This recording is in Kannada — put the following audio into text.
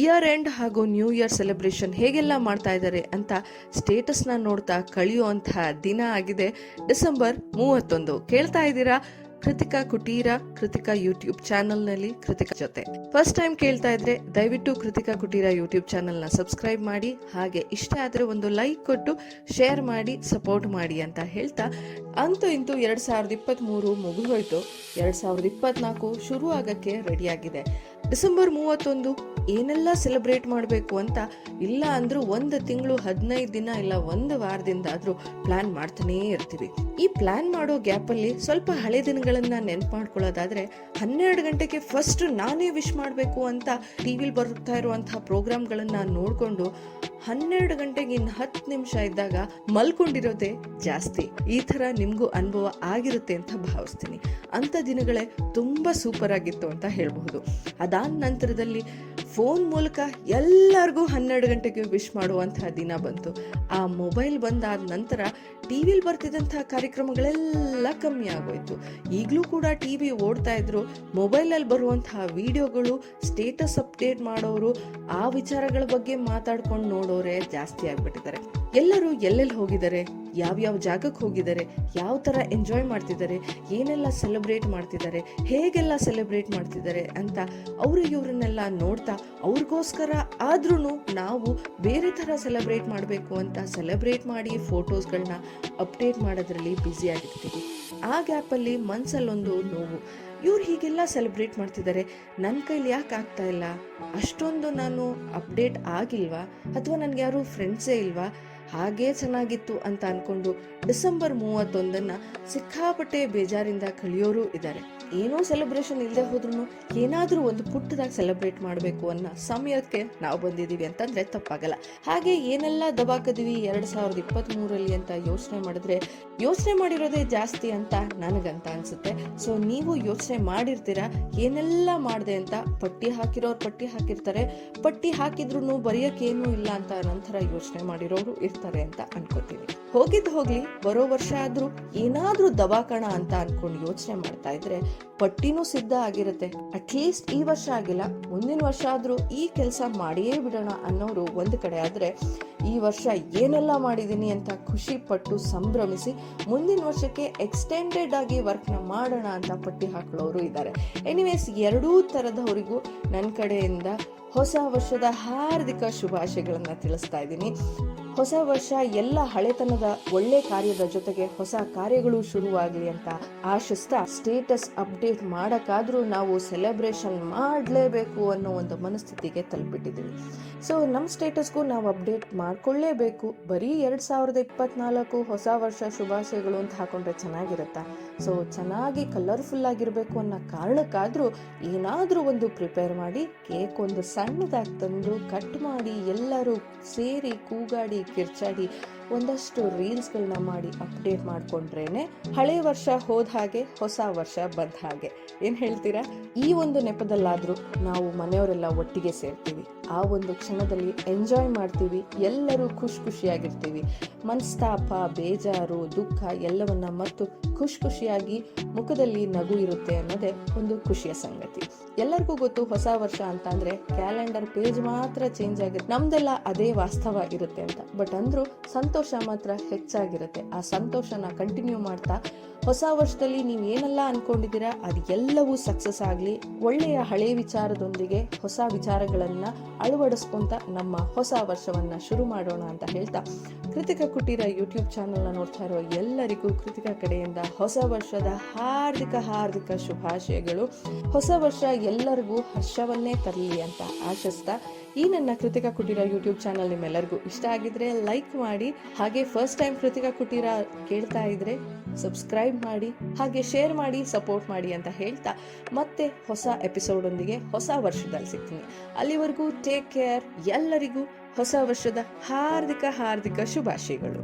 ಇಯರ್ ಎಂಡ್ ಹಾಗೂ ನ್ಯೂ ಇಯರ್ ಸೆಲೆಬ್ರೇಷನ್ ಹೇಗೆಲ್ಲ ಮಾಡ್ತಾ ಇದ್ದಾರೆ ಅಂತ ಸ್ಟೇಟಸ್ನ ನೋಡ್ತಾ ಕಳೆಯುವಂತಹ ದಿನ ಆಗಿದೆ ಡಿಸೆಂಬರ್ ಮೂವತ್ತೊಂದು. ಕೇಳ್ತಾ ಇದ್ದೀರಾ? ಕೃತಿಕಾ ಕುಟೀರ, ಕೃತಿಕಾ ಯೂಟ್ಯೂಬ್ ಚಾನಲ್ನಲ್ಲಿ ಕೃತಿಕಾ ಜೊತೆ. ಫಸ್ಟ್ ಟೈಮ್ ಕೇಳ್ತಾ ಇದ್ರೆ ದಯವಿಟ್ಟು ಕೃತಿಕಾ ಕುಟೀರ ಯೂಟ್ಯೂಬ್ ಚಾನಲ್ನ ಸಬ್ಸ್ಕ್ರೈಬ್ ಮಾಡಿ, ಹಾಗೆ ಇಷ್ಟ ಆದರೆ ಒಂದು ಲೈಕ್ ಕೊಟ್ಟು ಶೇರ್ ಮಾಡಿ ಸಪೋರ್ಟ್ ಮಾಡಿ ಅಂತ ಹೇಳ್ತಾ ಅಂತೂ ಇಂತೂ ಎರಡು ಸಾವಿರದ ಇಪ್ಪತ್ತ್ಮೂರು ಮುಗಿದು ಹೋಯ್ತು ಎರಡು ಸಾವಿರದ ಇಪ್ಪತ್ನಾಲ್ಕು ಶುರು ಆಗಕ್ಕೆ ರೆಡಿಯಾಗಿದೆ ಡಿಸೆಂಬರ್ ಮೂವತ್ತೊಂದು ಏನೆಲ್ಲ ಸೆಲೆಬ್ರೇಟ್ ಮಾಡಬೇಕು ಅಂತ ಇಲ್ಲ ಅಂದರೂ ಒಂದು ತಿಂಗಳು, ಹದಿನೈದು ದಿನ ಇಲ್ಲ ಒಂದು ವಾರದಿಂದ ಆದ್ರೂ ಪ್ಲ್ಯಾನ್ ಮಾಡ್ತಾನೇ ಇರ್ತೀವಿ. ಈ ಪ್ಲ್ಯಾನ್ ಮಾಡೋ ಗ್ಯಾಪಲ್ಲಿ ಸ್ವಲ್ಪ ಹಳೆ ದಿನಗಳನ್ನು ನೆನ್ಪು ಮಾಡ್ಕೊಳ್ಳೋದಾದರೆ ಹನ್ನೆರಡು ಗಂಟೆಗೆ ಫಸ್ಟ್ ನಾನೇ ವಿಶ್ ಮಾಡಬೇಕು ಅಂತ ಟಿ ವಿಲಿ ಬರ್ತಾ ಇರುವಂತಹ ಪ್ರೋಗ್ರಾಮ್ಗಳನ್ನು ನೋಡಿಕೊಂಡು ಹನ್ನೆರಡು ಗಂಟೆಗೆ ಇನ್ನು ಹತ್ತು ನಿಮಿಷ ಇದ್ದಾಗ ಮಲ್ಕೊಂಡಿರೋದೇ ಜಾಸ್ತಿ. ಈ ಥರ ನಿಮಗೂ ಅನುಭವ ಆಗಿರುತ್ತೆ ಅಂತ ಭಾವಿಸ್ತೀನಿ. ಅಂಥ ದಿನಗಳೇ ತುಂಬ ಸೂಪರ್ ಆಗಿತ್ತು ಅಂತ ಹೇಳಬಹುದು. ಅದಾದ ನಂತರದಲ್ಲಿ ಫೋನ್ ಮೂಲಕ ಎಲ್ಲರಿಗೂ ಹನ್ನೆರಡು ಗಂಟೆಗೆ ವಿಶ್ ಮಾಡುವಂತಹ ದಿನ ಬಂತು. ಆ ಮೊಬೈಲ್ ಬಂದಾದ ನಂತರ ಟಿ ವಿಲಿ ಬರ್ತಿದ್ದಂತಹ ಕಾರ್ಯಕ್ರಮಗಳೆಲ್ಲ ಕಮ್ಮಿ ಆಗೋಯ್ತು. ಈಗಲೂ ಕೂಡ ಟಿ ವಿ ಓಡ್ತಾ ಇದ್ರು. ಮೊಬೈಲಲ್ಲಿ ಬರುವಂತಹ ವಿಡಿಯೋಗಳು ಸ್ಟೇಟಸ್ ಅಪ್ಡೇಟ್ ಮಾಡೋರು, ಆ ವಿಚಾರಗಳ ಬಗ್ಗೆ ಮಾತಾಡ್ಕೊಂಡು ನೋಡೋರೆ ಜಾಸ್ತಿ ಆಗ್ಬಿಟ್ಟಿದ್ದಾರೆ. ಎಲ್ಲರೂ ಎಲ್ಲೆಲ್ಲಿ ಹೋಗಿದ್ದಾರೆ? ಯಾವ್ಯಾವ ಜಾಗಕ್ಕೆ ಹೋಗಿದ್ದಾರೆ? ಯಾವ ಥರ ಎಂಜಾಯ್ ಮಾಡ್ತಿದ್ದಾರೆ? ಏನೆಲ್ಲ ಸೆಲೆಬ್ರೇಟ್ ಮಾಡ್ತಿದ್ದಾರೆ? ಹೇಗೆಲ್ಲ ಸೆಲೆಬ್ರೇಟ್ ಮಾಡ್ತಿದ್ದಾರೆ ಅಂತ ಅವರು ಇವರನ್ನೆಲ್ಲ ನೋಡ್ತಾ ಅವ್ರಿಗೋಸ್ಕರ ಆದ್ರೂ ನಾವು ಬೇರೆ ಥರ ಸೆಲೆಬ್ರೇಟ್ ಮಾಡಬೇಕು ಅಂತ ಸೆಲೆಬ್ರೇಟ್ ಮಾಡಿ ಫೋಟೋಸ್ಗಳನ್ನ ಅಪ್ಡೇಟ್ ಮಾಡೋದ್ರಲ್ಲಿ ಬ್ಯುಸಿ ಆಗಿರ್ತೀವಿ. ಆ ಗ್ಯಾಪಲ್ಲಿ ಮನಸ್ಸಲ್ಲೊಂದು ನೋವು. ಇವ್ರು ಹೀಗೆಲ್ಲ ಸೆಲೆಬ್ರೇಟ್ ಮಾಡ್ತಿದ್ದಾರೆ. ನನ್ನ ಕೈಲಿ ಯಾಕೆ ಆಗ್ತಾ ಇಲ್ಲ? ಅಷ್ಟೊಂದು ನಾನು ಅಪ್ಡೇಟ್ ಆಗಿಲ್ವಾ? ಅಥವಾ ನನಗೆ ಯಾರು ಫ್ರೆಂಡ್ಸೇ ಇಲ್ವಾ? ಹಾಗೇ ಚೆನ್ನಾಗಿತ್ತು ಅಂತ ಅನ್ಕೊಂಡು ಡಿಸೆಂಬರ್ ಮೂವತ್ತೊಂದನ್ನ ಸಿಕ್ಕಾಪಟ್ಟೆ ಬೇಜಾರಿಂದ ಕಳೆಯೋರು ಇದ್ದಾರೆ ಏನೋ ಸೆಲೆಬ್ರೇಷನ್ ಇಲ್ಲದೆ ಹೋದ್ರೂ ಏನಾದರೂ ಒಂದು ಪುಟ್ಟದಾಗ ಸೆಲೆಬ್ರೇಟ್ ಮಾಡಬೇಕು ಅನ್ನೋ ಸಮಯಕ್ಕೆ ನಾವು ಬಂದಿದ್ದೀವಿ ಅಂತಂದ್ರೆ ತಪ್ಪಾಗಲ್ಲ. ಹಾಗೆ ಏನೆಲ್ಲ ದಬಾಕದಿವಿ ಎರಡು ಸಾವಿರದ ಇಪ್ಪತ್ತ್ಮೂರಲ್ಲಿ ಅಂತ ಯೋಚನೆ ಮಾಡಿದ್ರೆ ಯೋಚನೆ ಮಾಡಿರೋದೇ ಜಾಸ್ತಿ ಅಂತ ನನಗಂತ ಅನ್ಸುತ್ತೆ. ಸೊ ನೀವು ಯೋಚನೆ ಮಾಡಿರ್ತೀರಾ? ಏನೆಲ್ಲ ಮಾಡಿದೆ ಅಂತ ಪಟ್ಟಿ ಹಾಕಿರೋರು ಪಟ್ಟಿ ಹಾಕಿರ್ತಾರೆ. ಪಟ್ಟಿ ಹಾಕಿದ್ರು ಬರೆಯೋಕ್ಕೇನೂ ಇಲ್ಲ ಅಂತ ನಂತರ ಯೋಚನೆ ಮಾಡಿರೋರು ಇರ್ತಾರೆ. ಅಂತ ಅನ್ಕೋತೀನಿ. ಹೋಗಿದ್ದು ಹೋಗ್ಲಿ, ಬರೋ ವರ್ಷ ಆದ್ರೂ ಏನಾದ್ರೂ ದವಾಕಣ ಅಂತ ಅನ್ಕೊಂಡು ಯೋಚನೆ ಮಾಡ್ತಾ ಇದ್ರೆ ಪಟ್ಟಿನೂ ಸಿದ್ಧ ಆಗಿರುತ್ತೆ. ಅಟ್ಲೀಸ್ಟ್ ಈ ವರ್ಷ ಆಗಿಲ್ಲ, ಮುಂದಿನ ವರ್ಷ ಆದ್ರೂ ಈ ಕೆಲಸ ಮಾಡಿಯೇ ಬಿಡೋಣ ಅನ್ನೋರು ಒಂದು ಕಡೆ ಆದ್ರೆ ಈ ವರ್ಷ ಏನೆಲ್ಲ ಮಾಡಿದೀನಿ ಅಂತ ಖುಷಿ ಪಟ್ಟು ಸಂಭ್ರಮಿಸಿ ಮುಂದಿನ ವರ್ಷಕ್ಕೆ ಎಕ್ಸ್ಟೆಂಡೆಡ್ ಆಗಿ ವರ್ಕ್ನ ಮಾಡೋಣ ಅಂತ ಪಟ್ಟಿ ಹಾಕೊಳ್ಳೋರು ಇದ್ದಾರೆ ಎನಿವೇಸ್ ಎರಡೂ ತರದವರಿಗೂ ನನ್ನ ಕಡೆಯಿಂದ ಹೊಸ ವರ್ಷದ ಹಾರ್ದಿಕ ಶುಭಾಶಯಗಳನ್ನ ತಿಳಿಸ್ತಾ ಇದ್ದೀನಿ. ಹೊಸ ವರ್ಷ ಎಲ್ಲ ಹಳೆತನದ ಒಳ್ಳೆ ಕಾರ್ಯದ ಜೊತೆಗೆ ಹೊಸ ಕಾರ್ಯಗಳು ಶುರುವಾಗಲಿ ಅಂತ ಆಶಿಸ್ತಾ ಸ್ಟೇಟಸ್ ಅಪ್ಡೇಟ್ ಮಾಡಕ್ಕಾದ್ರೂ ನಾವು ಸೆಲೆಬ್ರೇಷನ್ ಮಾಡಲೇಬೇಕು ಅನ್ನೋ ಒಂದು ಮನಸ್ಥಿತಿಗೆ ತಲುಪಿಟ್ಟಿದ್ದೀವಿ. ಸೊ ನಮ್ಮ ಸ್ಟೇಟಸ್ಗೂ ನಾವು ಅಪ್ಡೇಟ್ ಮಾಡ್ಕೊಳ್ಳೇಬೇಕು. ಬರೀ ಎರಡು ಸಾವಿರದ ಇಪ್ಪತ್ನಾಲ್ಕು ಹೊಸ ವರ್ಷ ಶುಭಾಶಯಗಳು ಅಂತ ಹಾಕೊಂಡ್ರೆ ಚೆನ್ನಾಗಿರುತ್ತಾ? ಸೊ ಚೆನ್ನಾಗಿ ಕಲರ್ಫುಲ್ ಆಗಿರಬೇಕು ಅನ್ನೋ ಕಾರಣಕ್ಕಾದರೂ ಏನಾದರೂ ಒಂದು ಪ್ರಿಪೇರ್ ಮಾಡಿ ಕೇಕ್ ಒಂದು ಸಣ್ಣದಾಗಿ ತಂದು ಕಟ್ ಮಾಡಿ ಎಲ್ಲರೂ ಸೇರಿ ಕೂಗಾಡಿ ಕಿರ್ಚಾಡಿ ಒಂದಷ್ಟು ರೀಲ್ಸ್ಗಳನ್ನ ಮಾಡಿ ಅಪ್ಡೇಟ್ ಮಾಡಿಕೊಂಡ್ರೇ ಹಳೆ ವರ್ಷ ಹೋದ ಹಾಗೆ ಹೊಸ ವರ್ಷ ಬಂದ ಹಾಗೆ. ಏನು ಹೇಳ್ತೀರಾ? ಈ ಒಂದು ನೆಪದಲ್ಲಾದರೂ ನಾವು ಮನೆಯವರೆಲ್ಲ ಒಟ್ಟಿಗೆ ಸೇರ್ತೀವಿ. ಆ ಒಂದು ಕ್ಷಣದಲ್ಲಿ ಎಂಜಾಯ್ ಮಾಡ್ತೀವಿ. ಎಲ್ಲರೂ ಖುಷಿ ಖುಷಿಯಾಗಿರ್ತೀವಿ. ಮನಸ್ತಾಪ, ಬೇಜಾರು, ದುಃಖ ಎಲ್ಲವನ್ನ ಮತ್ತು ಖುಷಿ ಖುಷಿಯಾಗಿ ಮುಖದಲ್ಲಿ ನಗು ಇರುತ್ತೆ ಅನ್ನೋದೇ ಒಂದು ಖುಷಿಯ ಸಂಗತಿ. ಎಲ್ಲರಿಗೂ ಗೊತ್ತು ಹೊಸ ವರ್ಷ ಅಂತ ಅಂದ್ರೆ ಕ್ಯಾಲೆಂಡರ್ ಪೇಜ್ ಮಾತ್ರ ಚೇಂಜ್ ಆಗಿರುತ್ತೆ ನಮ್ದೆಲ್ಲ ಅದೇ ವಾಸ್ತವ ಇರುತ್ತೆ ಅಂತ. ಬಟ್ ಅಂದ್ರೂ ಸಂತೋಷ ಮಾತ್ರ ಹೆಚ್ಚಾಗಿರುತ್ತೆ. ಆ ಸಂತೋಷನ ಕಂಟಿನ್ಯೂ ಮಾಡ್ತಾ ಹೊಸ ವರ್ಷದಲ್ಲಿ ನೀವು ಏನೆಲ್ಲ ಅನ್ಕೊಂಡಿದ್ದೀರಾ ಅದೆಲ್ಲವೂ ಸಕ್ಸಸ್ ಆಗಲಿ, ಒಳ್ಳೆಯ ಹಳೆ ವಿಚಾರದೊಂದಿಗೆ ಹೊಸ ವಿಚಾರಗಳನ್ನ ಅಳವಡಿಸ್ಕೊಂತ ನಮ್ಮ ಹೊಸ ವರ್ಷವನ್ನ ಶುರು ಮಾಡೋಣ ಅಂತ ಹೇಳ್ತಾ ಕೃತಿಕ ಕುಟೀರ ಯೂಟ್ಯೂಬ್ ಚಾನೆಲ್ನ ನೋಡ್ತಾ ಇರೋ ಎಲ್ಲರಿಗೂ ಕೃತಿಕ ಕಡೆಯಿಂದ ಹೊಸ ವರ್ಷದ ಹಾರ್ದಿಕ ಹಾರ್ದಿಕ ಶುಭಾಶಯಗಳು. ಹೊಸ ವರ್ಷ ಎಲ್ಲರಿಗೂ ಹರ್ಷವನ್ನೇ ತರಲಿ ಅಂತ ಆಶಿಸ್ತಾ ಈ ನನ್ನ ಕೃತಿಕಾ ಕುಟೀರ ಯೂಟ್ಯೂಬ್ ಚಾನಲ್ ನಿಮ್ಮೆಲ್ಲರಿಗೂ ಇಷ್ಟ ಆಗಿದ್ರೆ ಲೈಕ್ ಮಾಡಿ, ಹಾಗೆ ಫಸ್ಟ್ ಟೈಮ್ ಕೃತಿಕಾ ಕುಟೀರ ಕೇಳ್ತಾ ಇದ್ರೆ ಸಬ್ಸ್ಕ್ರೈಬ್ ಮಾಡಿ, ಹಾಗೆ ಶೇರ್ ಮಾಡಿ ಸಪೋರ್ಟ್ ಮಾಡಿ ಅಂತ ಹೇಳ್ತಾ ಮತ್ತೆ ಹೊಸ ಎಪಿಸೋಡೊಂದಿಗೆ ಹೊಸ ವರ್ಷದಲ್ಲಿ ಸಿಗ್ತೀನಿ. ಅಲ್ಲಿವರೆಗೂ ಟೇಕ್ ಕೇರ್ ಎಲ್ಲರಿಗೂ ಹೊಸ ವರ್ಷದ ಹಾರ್ದಿಕ ಹಾರ್ದಿಕ ಶುಭಾಶಯಗಳು.